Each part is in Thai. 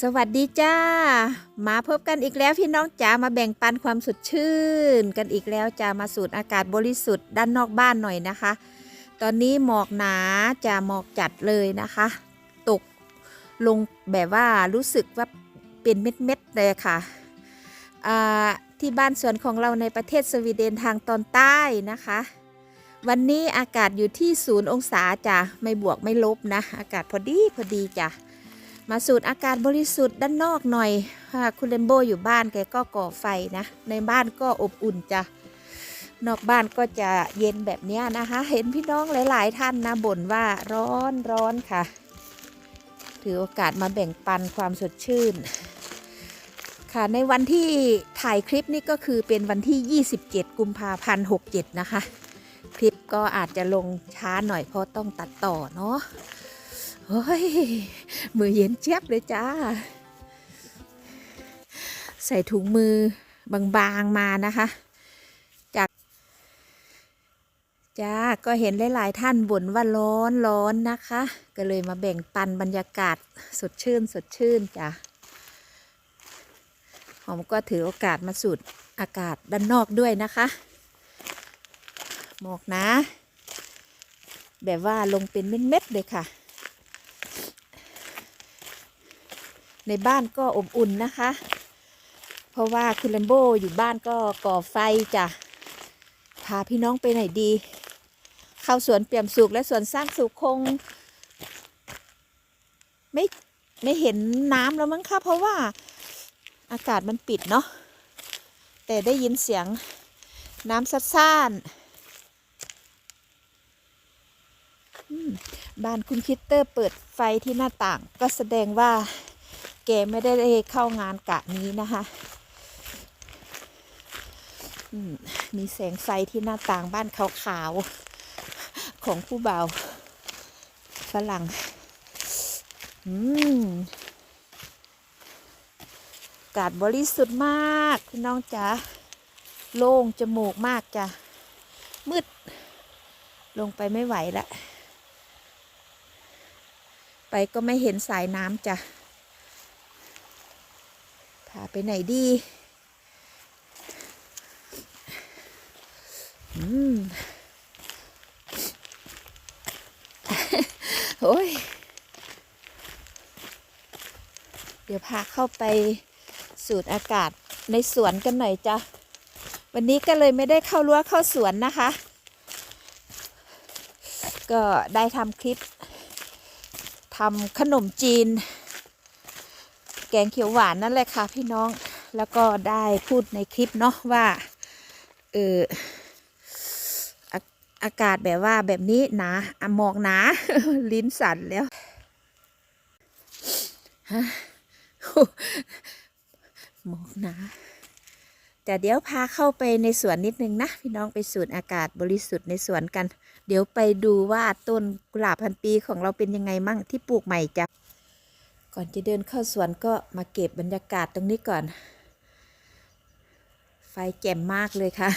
สวัสดีจ้า มาพบกันอีกแล้วพี่น้องจ๋ามาแบ่งปันความสดชื่น กันอีกแล้วจะมาสูดอากาศบริสุทธิ์ด้านนอกบ้านหน่อยนะคะ ตอนนี้หมอกหนาจะหมอกจัดเลยนะคะ ตกลงแบบว่ารู้สึกว่าเป็นเม็ดๆเลยค่ะที่บ้านสวนของเราในประเทศสวีเดนทางตอนใต้นะคะ วันนี้อากาศอยู่ที่ศูนย์องศาจ้ะไม่บวกไม่ลบนะ อากาศพอดีพอดีจ้ะ มาสูดอากาศบริสุทธิ์ด้านนอกหน่อยค่ะคุณเลมโบอยู่บ้านแกก็ก่อไฟนะ ในบ้านก็อบอุ่นจ้ะนอกบ้านก็จะเย็นแบบนี้นะคะ เห็นพี่น้องหลาย ๆ ท่านนะบ่นว่าร้อนร้อนค่ะ ถือโอกาสมาแบ่งปันความสดชื่น ค่ะในวันที่ถ่ายคลิปนี้ก็คือเป็นวันที่ 27 กุมภาพันธ์67 นะคะ คลิปก็อาจจะลงช้าหน่อยเพราะต้องตัดต่อเนาะ เฮ้ย มือเย็นเจี๊ยบเลยจ้า ใส่ถุงมือบางๆมานะคะ จากจ้า ก็เห็นหลายๆท่านบ่นว่าร้อนร้อนนะคะ ก็เลยมาแบ่งปันบรรยากาศสดชื่นสดชื่นจ้ะหอมก็ถือโอกาสมาสูดอากาศด้านนอกด้วยนะคะหมอกนะ แบบว่าลงเป็นเม็ดๆเลยค่ะ ในบ้านก็อบอุ่นนะคะ เพราะว่าคุณแลมโบอยู่บ้านก็ก่อไฟจ้ะพาพี่น้องไปไหนดี เข้าสวนเปี่ยมสุขและสวนสร้างสุขคง ไม่ไม่เห็นน้ำแล้วมั้งคะเพราะว่าอากาศมันปิดเนาะแต่ได้ยินเสียงน้ำซัดซ่านบ้านคุณคิตเตอร์เปิดไฟที่หน้าต่าง ก็แสดงว่า แกไม่ได้เข้างานกะนี้นะคะมีแสงไฟที่หน้าต่างบ้านขาวๆ ของผู้บ่าวฝรั่งกาศบริสุทธิ์มากพี่น้องจ๋าโล่งจมูกมากจ้ะ มืด ลงไปไม่ไหวละ ไปก็ไม่เห็นสายน้ำจ้ะ พาไปไหนดีอืมโอ้ย เดี๋ยวพาเข้าไปสูดอากาศในสวนกันหน่อยจ้ะ วันนี้ก็เลยไม่ได้เข้ารั้วเข้าสวนนะคะ ก็ได้ทำคลิปทำขนมจีน แกงเขียวหวานนั่นแหละค่ะพี่น้องแล้วก็ได้พูดในคลิปเนาะว่าเอออากาศแบบว่าแบบนี้หนาะหมอกหนา ลิ้นสั่นแล้วฮะหมอกหนาแต่เดี๋ยวพาเข้าไปในสวนนิดนึงนะ พี่น้องไปสูดอากาศบริสุทธิ์ในสวนกัน เดี๋ยวไปดูว่าต้นกุหลาบพันปีของเราเป็นยังไงมั่งที่ปลูกใหม่จ้ะ ก่อนจะเดินเข้าสวนก็มาเก็บบรรยากาศตรงนี้ก่อน ไฟแจ่มมากเลยค่ะ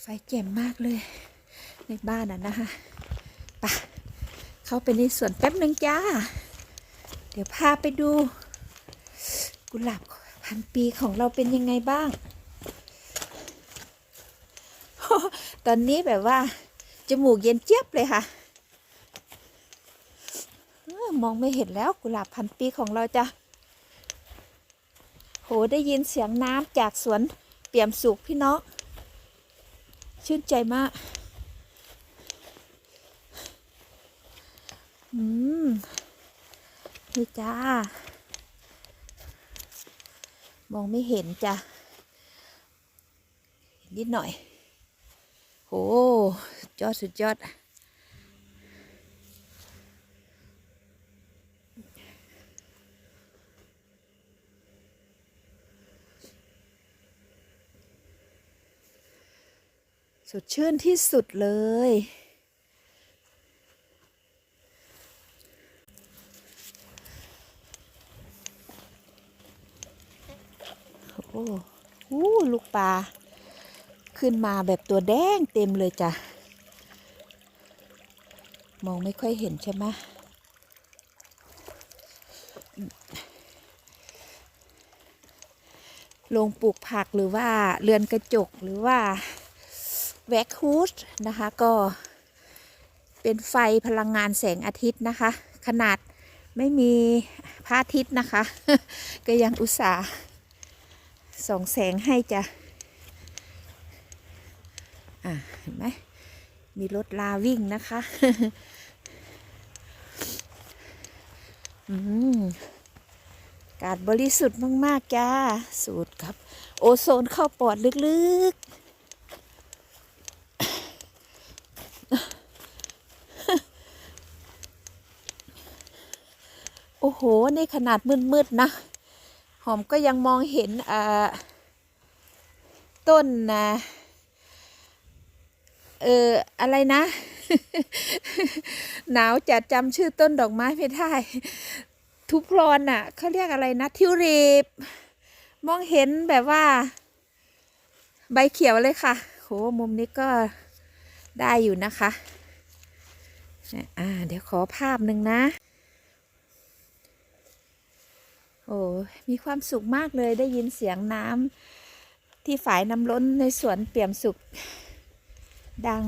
ไฟแจ่มมากเลย ในบ้านอะนะคะปะเข้าไปในสวนแป๊บหนึ่งจ้า เดี๋ยวพาไปดู กุหลาบพันปีของเราเป็นยังไงบ้าง ตอนนี้แบบว่าจมูกเย็นเจี๊ยบเลยค่ะ มองไม่เห็นแล้วกุหลาบพันปีของเราจะโหได้ยินเสียงน้ำจากสวนเปี่ยมสุขพี่น้องชื่นใจมากอืมนี่จ้ามองไม่เห็นจ้ะนิดหน่อยโหสุดยอดสุดยอด สดชื่นที่สุดเลย โอ้โลูกปลา ขึ้นมาแบบตัวแดงเต็มเลยจ้ะ มองไม่ค่อยเห็นใช่ไหมลงปลูกผักหรือว่าเรือนกระจกหรือว่า แวคคูดนะคะก็เป็นไฟพลังงานแสงอาทิตย์นะคะ ขนาดไม่มีพระอาทิตย์นะคะ ก็ยังอุตส่าห์ส่องแสงให้จ้ะอะเห็นไหมมีรถลาวิ่งนะคะอืมกาศบริสุทธิ์มาก ๆ จ้า สูดครับ โอโซนเข้าปอดลึก ๆ โอ้โหนี่ขนาดมืดๆนะ หอมก็ยังมองเห็นต้นนะเอออะไรนะ หนาวจัดจำชื่อต้นดอกไม้ไม่ได้ ทุพรอนน่ะเขาเรียกอะไรนะ ทิวลิปมองเห็นแบบว่า ใบเขียวเลยค่ะ โห มุมนี้ก็ได้อยู่นะคะ อ่า เดี๋ยวขอภาพหนึ่งนะ โอ้มีความสุขมากเลยได้ยินเสียงน้ำที่ฝายน้ำล้นในสวนเปี่ยมสุข ดัง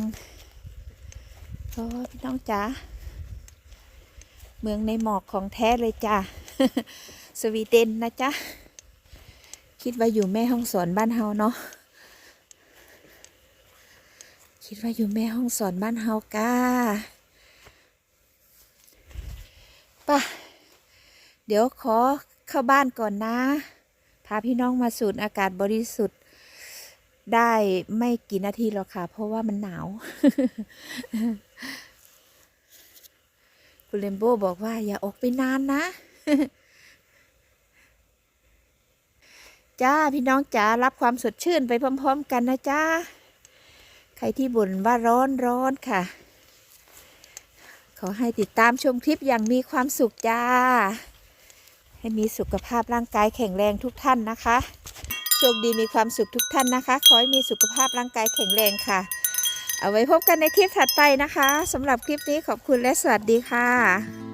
โอ้พี่น้องจ๋าเมืองในหมอกของแท้เลยจ้าสวีเดนนะจ๊ะ คิดว่าอยู่แม่ห้องสอนบ้านเฮาเนาะคิดว่าอยู่แม่ห้องสอนบ้านเฮากาป่ะเดี๋ยวขอ เข้าบ้านก่อนนะ พาพี่น้องมาสูดอากาศบริสุทธิ์ได้ไม่กี่นาทีหรอกค่ะ เพราะว่ามันหนาว คุณเลมโบบอกว่าอย่าออกไปนานนะ จ้าพี่น้องจ๋ารับความสดชื่นไปพร้อม ๆ กันนะจ้า ใครที่บ่นว่าร้อนร้อนค่ะ ขอให้ติดตามชมคลิปอย่างมีความสุขจ้า ให้มีสุขภาพร่างกายแข็งแรงทุกท่านนะคะ โชคดีมีความสุขทุกท่านนะคะ ขอให้มีสุขภาพร่างกายแข็งแรงค่ะ เอาไว้พบกันในคลิปถัดไปนะคะสำหรับคลิปนี้ขอบคุณและสวัสดีค่ะ